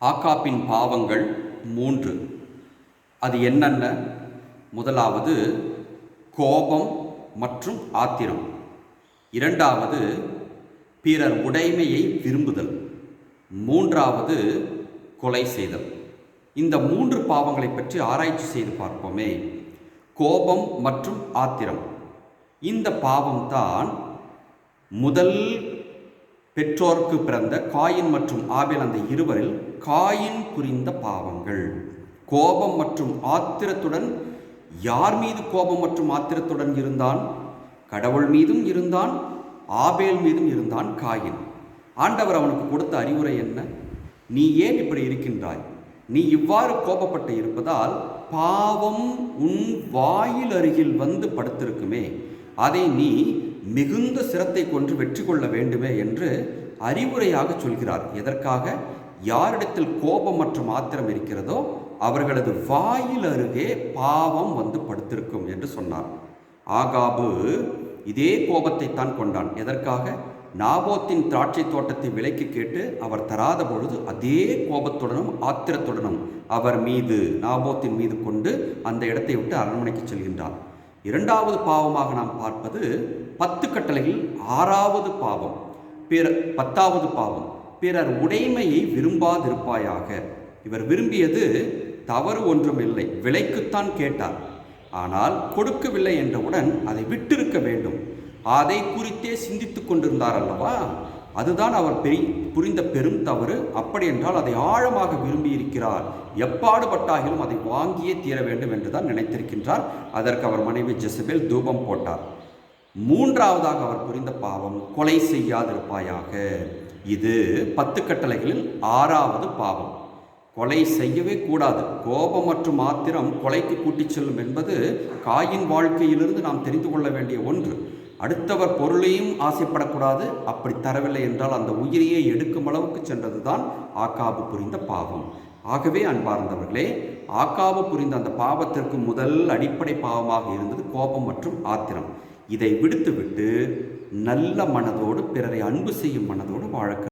ஆக்காப்பின் பாவங்கள் மூன்று. அது என்னென்ன? முதலாவது கோபம் மற்றும் ஆத்திரம். இரண்டாவது பிறர் உடைமையை விரும்புதல். மூன்றாவது கொலை செய்தல். இந்த மூன்று பாவங்களை பற்றி ஆராய்ச்சி செய்து பார்ப்போமே. கோபம் மற்றும் ஆத்திரம். இந்த பாவம்தான் முதல் பெற்றோருக்கு பிறந்த காயின் மற்றும் ஆபேல் அந்த இருவரில் காயின் புரிந்த பாவங்கள். கோபம் மற்றும் ஆத்திரத்துடன் யார் மீது கோபம் மற்றும் ஆத்திரத்துடன் இருந்தான்? கடவுள் மீதும் இருந்தான் ஆபேல் மீதும் இருந்தான் காயின். ஆண்டவர் அவனுக்கு கொடுத்த அறிவுரை என்ன? நீ ஏன் இப்படி இருக்கின்றாய்? நீ இவ்வாறு கோபப்பட்டு இருப்பதால் பாவம் உன் வாயில் அருகில் வந்து படுத்திருக்குமே. அதை நீ மிகுந்த சிரத்தை கொண்டு வெற்றி கொள்ள வேண்டுமே என்று அறிவுரையாக சொல்கிறார். எதற்காக? யாரிடத்தில் கோபம் மற்றும் ஆத்திரம் இருக்கிறதோ அவர்களது வாயில் அருகே பாவம் வந்து படுத்திருக்கும் என்று சொன்னார். ஆகாபு இதே கோபத்தை தான் கொண்டான். எதற்காக? நாபோத்தின் திராட்சை தோட்டத்தை விலைக்கு கேட்டு அவர் தராத பொழுது அதே கோபத்துடனும் ஆத்திரத்துடனும் அவர் மீது நாபோத்தின் மீது கொண்டு அந்த இடத்தை விட்டு அரண்மனைக்கு செல்கின்றார். இரண்டாவது பாவமாக நாம் பார்ப்பது பத்து கட்டளையில் ஆறாவது பாவம். பிற பத்தாவது பாவம். பிறர் உடைமையை விரும்பாதிருப்பாயாக. இவர் விரும்பியது தவறு ஒன்றும் இல்லை விலைக்குத்தான் கேட்டார். ஆனால் கொடுக்கவில்லை என்றவுடன் அதை விட்டிருக்க வேண்டும். அதை குறித்தே சிந்தித்து கொண்டிருந்தார் அல்லவா? அதுதான் அவர் பெரிய புரிந்த பெரும் தவறு அப்படி என்றால் அதை ஆழமாக விரும்பி இருக்கிறார் எப்பாடுபட்டாகிலும் அதை வாங்கியே தீர வேண்டும் என்றுதான் நினைத்திருக்கின்றார். அதற்கு அவர் மனைவி ஜெசபேல் தூபம் போட்டார். மூன்றாவதாக அவர் புரிந்த பாவம் கொலை செய்யாதிருப்பாயாக. இது பத்து கட்டளைகளில் ஆறாவது பாவம். கொலை செய்யவே கூடாது. கோபம் மற்றும் ஆத்திரம் கொலைக்கு கூட்டிச் செல்லும் என்பது காயின் வாழ்க்கையிலிருந்து நாம் தெரிந்து கொள்ள வேண்டிய ஒன்று. அடுத்தவர் பொருளையும் ஆசைப்படக்கூடாது அப்படி தரவில்லை என்றால் அந்த உயிரையே எடுக்கும் அளவுக்கு சென்றதுதான் ஆக்காபு புரிந்த பாவம். ஆகவே அன்பார்ந்தவர்களே ஆக்காபு புரிந்த அந்த பாவத்திற்கு முதல் அடிப்படை பாவமாக இருந்தது கோபம் மற்றும் ஆத்திரம். இதை விடுத்துவிட்டு நல்ல மனதோடு பிறரை அன்பு செய்யும் மனதோடு வாழ